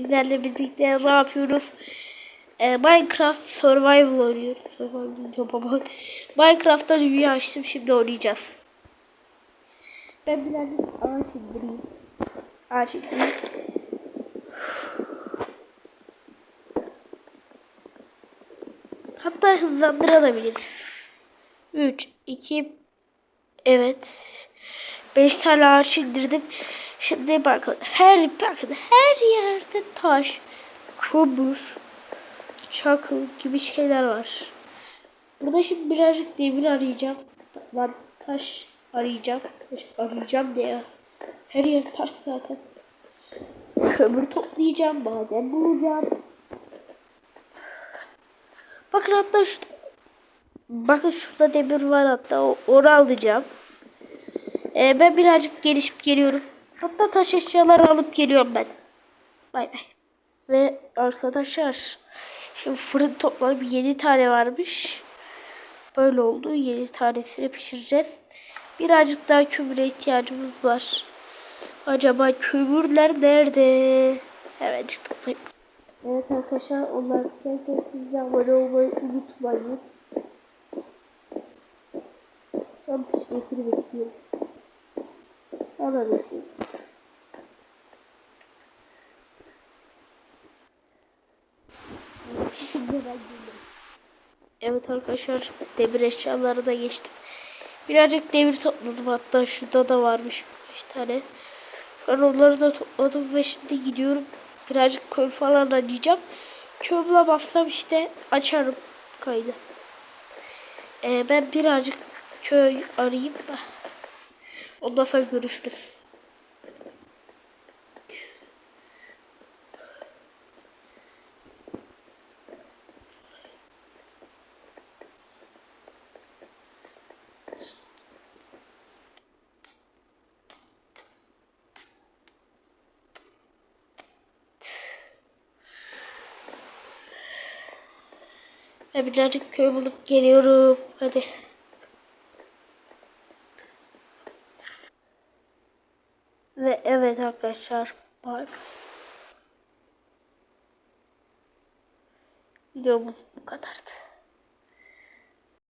Sizlerle birlikte ne yapıyoruz? Ee, Minecraft Survival oynuyoruz. Survival Minecraft'ta dünya açtım şimdi oynayacağız. Ben birazcık ağaç indireyim. Ağaç indireyim. Hatta hızlandırabiliriz. 3, 2, evet. 5 tane ağaç indirdim. Şimdi bakın her bakın her yerde taş, kömür, çakıl gibi şeyler var. Burada şimdi birazcık demir arayacağım. Lan taş arayacağım. Taş arayacağım ya? Her yer taş zaten. Kömür toplayacağım, maden bulacağım. Bakın hatta şu Bakın şurada demir var hatta onu alacağım. Ee, ben birazcık gelişip geliyorum. Hatta taş eşyaları alıp geliyorum ben. Bay bay. Ve arkadaşlar şimdi fırın topladım 7 tane varmış. Böyle oldu. 7 tanesini pişireceğiz. Birazcık daha kömüre ihtiyacımız var. Acaba kömürler nerede? Hemen toplayayım. Evet arkadaşlar onlar kesinlikle size abone olmayı unutmayın. Ben pişmesini bekliyorum. Hemen bekliyorum. Şimdi ben geliyorum. Evet arkadaşlar demir eşyaları da geçtim. Birazcık demir topladım hatta şurada da varmış birkaç tane. Ben onları da topladım ve şimdi gidiyorum. Birazcık köy falan arayacağım. Köy bulamazsam işte açarım kaydı. Ee, ben birazcık köy arayayım da. Ondan sonra görüşürüz. Ben birazcık köy bulup geliyorum. Hadi. Ve evet arkadaşlar. Bye. Videomuz bu kadardı.